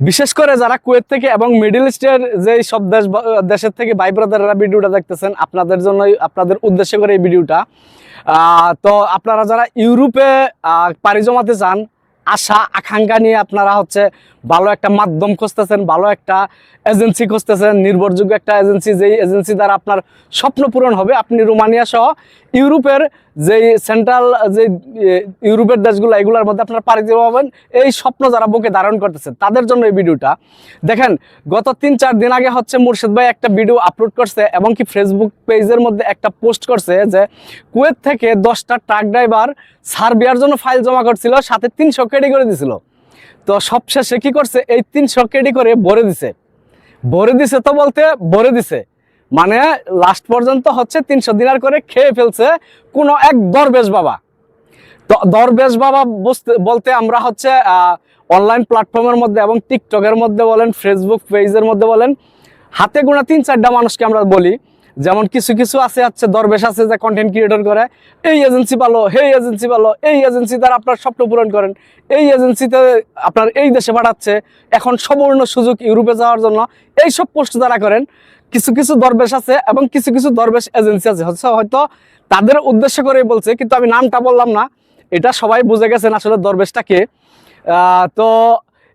বিশেষ করে যারা কুয়েত থেকে এবং মিডিল ইস্টের যে সব দেশ দেশের থেকে ভাই ব্রাদাররা ভিডিওটা দেখতেছেন, আপনাদের জন্যই, আপনাদের উদ্দেশ্য করে এই ভিডিওটা। তো আপনারা যারা ইউরোপে পাড়ি জমাতে চান, আশা, আকাঙ্ক্ষা নিয়ে আপনারা হচ্ছে ভালো একটা মাধ্যম খুঁজতেছেন, ভালো একটা এজেন্সি খুঁজতেছেন, নির্ভরযোগ্য একটা এজেন্সি, যেই এজেন্সি দ্বারা আপনার স্বপ্ন পূরণ হবে, আপনি রোমানিয়া সহ ইউরোপের যেই সেন্ট্রাল যে ইউরোপের দেশগুলো এগুলোর মধ্যে আপনারা পাড়ি দিতে পারবেন এই স্বপ্ন যারা বুকে ধারণ করতেছে, তাদের জন্য এই ভিডিওটা। দেখেন, গত তিন চার দিন আগে হচ্ছে মুর্শিদ ভাই একটা ভিডিও আপলোড করছে, এবং কি ফেসবুক পেজের মধ্যে একটা পোস্ট করছে যে, কুয়েত থেকে দশটা ট্রাক ড্রাইভার সার্বিয়ার জন্য ফাইল জমা করছিল, সাথে তিনশো কেডি করে দিছিল। তো সবশেষে কি করছে, এই তিনশো কেডি করে ভরে দিছে। ভরে দিছে তো বলতে ভরে দিছে। মানে লাস্ট পর্যন্ত হচ্ছে তিনশো দিনার করে খেয়ে ফেলছে কোনো এক দরবেশ বাবা। দরবেশ বাবা বুঝতে, বলতে আমরা হচ্ছে অনলাইন প্ল্যাটফর্মের মধ্যে এবং টিকটকের মধ্যে বলেন ফেসবুক পেজের মধ্যে বলেন, হাতে গোনা তিন চারটা মানুষকে আমরা বলি। যেমন কিছু কিছু আছে হচ্ছে, দরবেশ আছে যে কন্টেন্ট ক্রিয়েটর করে, এই এজেন্সি ভালো এই এজেন্সি ভালো, এই এজেন্সি দ্বারা আপনার স্বপ্ন পূরণ করেন, এই এজেন্সিতে আপনার এই দেশে পাঠাচ্ছে, এখন সম্পূর্ণ সুযোগ ইউরোপে যাওয়ার জন্য এই সব পোস্ট যারা করেন কিছু কিছু দরবেশ আছে এবং কিছু কিছু দরবেশ এজেন্সি আছে। হয়তো তাদের উদ্দেশ্য করেই বলছে, কিন্তু আমি নামটা বললাম না। এটা সবাই বুঝে গেছেন আসলে দরবেশটা কে। তো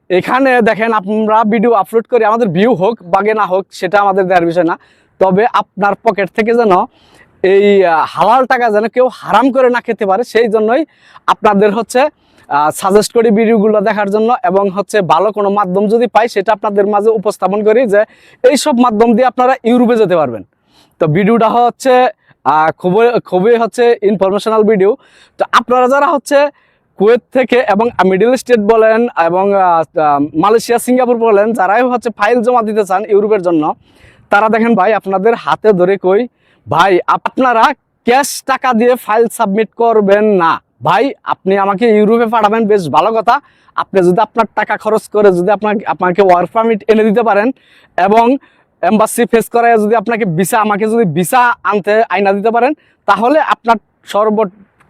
এখানে দেখেন আমরা ভিডিও আপলোড করি, আমাদের ভিউ হোক, বাগে না হোক, সেটা আমাদের দেওয়ার বিষয় না। তবে আপনার পকেট থেকে যেন এই হালাল টাকা যেন কেউ হারাম করে না খেতে পারে, সেই জন্যই আপনাদের হচ্ছে সাজেস্ট করি ভিডিওগুলো দেখার জন্য এবং হচ্ছে ভালো কোনো মাধ্যম যদি পাই, সেটা আপনাদের মাঝে উপস্থাপন করি যে এই সব মাধ্যম দিয়ে আপনারা ইউরোপে যেতে পারবেন। তো ভিডিওটা হচ্ছে খুবই খুবই হচ্ছে ইনফরমেশনাল ভিডিও তো আপনারা যারা হচ্ছে কুয়েত থেকে এবং মিডল স্টেট বলেন এবং মালয়েশিয়া, সিঙ্গাপুর বলেন, যারাই হচ্ছে ফাইল জমা দিতে চান ইউরোপের জন্য, তারা দেখেন ভাই, আপনাদের হাতে ধরে কই, ভাই, আপনারা ক্যাশ টাকা দিয়ে ফাইল সাবমিট করবেন না। ভাই, আপনি আমাকে ইউরোপে পাঠাবেন, বেশ ভালো কথা। আপনি যদি আপনার টাকা খরচ করে যদি আপনাকে আপনাকে ওয়ার্ক পারমিট এনে দিতে পারেন এবং এম্বাসি ফেস করায় যদি আপনাকে ভিসা আমাকে যদি ভিসা আনতে, আইনা দিতে পারেন, তাহলে আপনার সর্ব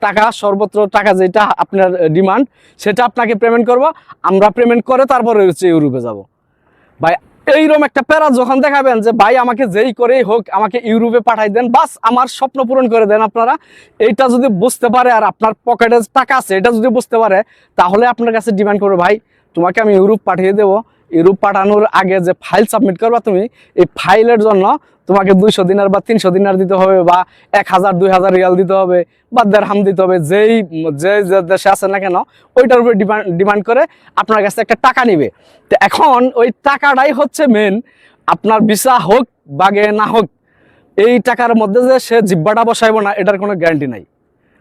টাকা, সর্বত্র টাকা যেটা আপনার ডিমান্ড সেটা আপনাকে পেমেন্ট করব। আমরা পেমেন্ট করে তারপরে হচ্ছে ইউরোপে যাব। ভাই এইরকম একটা প্যারা যখন দেখাবেন যে ভাই আমাকে যেই করেই হোক আমাকে ইউরোপে পাঠাই দেন, বাস আমার স্বপ্ন পূরণ করে দেন আপনারা। এইটা যদি বুঝতে পারে আর আপনার পকেটে টাকা আছে, এটা যদি বুঝতে পারে, তাহলে আপনার কাছে ডিমান্ড করবে, ভাই, তোমাকে আমি ইউরোপ পাঠিয়ে দেবো। ইউরোপ পাঠানোর আগে যে ফাইল সাবমিট করবা তুমি, এই ফাইলের জন্য তোমাকে দুইশো দিনার বা তিনশো দিনার দিতে হবে বা এক হাজার, দুই হাজার রিয়াল দিতে হবে বা দেড়হাম দিতে হবে, যেই, যে যে দেশে আছে না কেন, ওইটার উপরে ডিমান্ড ডিমান্ড করে আপনার কাছে একটা টাকা নিবে। তো এখন ওই টাকাটাই হচ্ছে মেন আপনার ভিসা হোক বাগে না হোক, এই টাকার মধ্যে যে সে জিব্বাটা বসাইব না, এটার কোনো গ্যারান্টি নাই।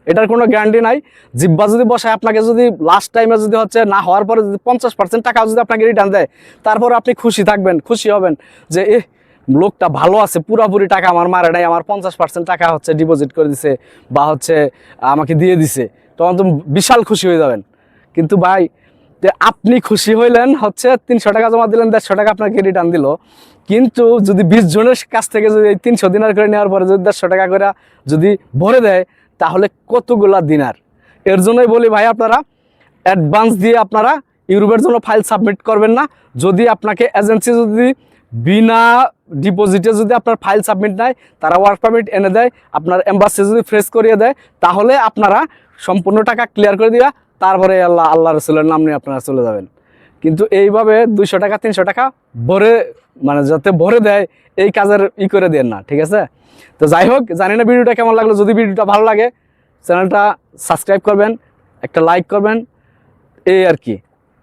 এটার কোনো গ্যারান্টি নাই। জিব্বা যদি বসায়, আপনাকে যদি লাস্ট টাইমে যদি হচ্ছে না হওয়ার পরে যদি পঞ্চাশ পার্সেন্ট টাকা যদি আপনাকে রিটার্ন দেয়, তারপর আপনি খুশি থাকবেন, খুশি হবেন যে এ লোকটা ভালো আছে, পুরাপুরি টাকা আমার মারে নাই, আমার পঞ্চাশ পার্সেন্ট টাকা হচ্ছে ডিপোজিট করে দিছে বা হচ্ছে আমাকে দিয়ে দিছে। তখন তো বিশাল খুশি হয়ে যাবেন। কিন্তু ভাই আপনি খুশি হইলেন হচ্ছে তিনশো টাকা জমা দিলেন, দেড়শো টাকা আপনাকে রিটার্ন দিল। কিন্তু যদি বিশ জনের কাছ থেকে যদি এই তিনশো দিনার করে নেওয়ার পরে যদি দেড়শো টাকা করে যদি ভরে দেয়, তাহলে কতগুলা দিনার? এর জন্যই বলি ভাই আপনারা অ্যাডভান্স দিয়ে আপনারা ইউরোপের জন্য ফাইল সাবমিট করবেন না। যদি আপনাকে এজেন্সি যদি বিনা ডিপোজিটে যদি আপনার ফাইল সাবমিট নেয় তারা ওয়ার্ক পারমিট এনে দেয়, আপনার এম্বাসি যদি ফ্রেশ করিয়ে দেয়, তাহলে আপনারা সম্পূর্ণ টাকা ক্লিয়ার করে দিবা, তারপরে আল্লাহ আল্লাহ রসুলের নাম নিয়ে আপনারা চলে যাবেন। কিন্তু এইভাবে দুইশো টাকা, তিনশো টাকা ভরে মানে যাতে ভরে দেয়, এই কাজের ই করে দেন না, ঠিক আছে? তো যাই হোক, জানি না ভিডিওটা কেমন লাগল, যদি ভিডিওটা ভালো লাগে, চ্যানেলটা সাবস্ক্রাইব করবেন, একটা লাইক করবেন, এই আর কি।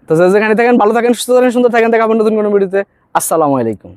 তো যেখানে থাকেন, ভালো থাকেন, সুস্থ থাকেন, সুন্দর থাকেন দেখাবেন নতুন কোনো ভিডিওতে। আসসালামু আলাইকুম।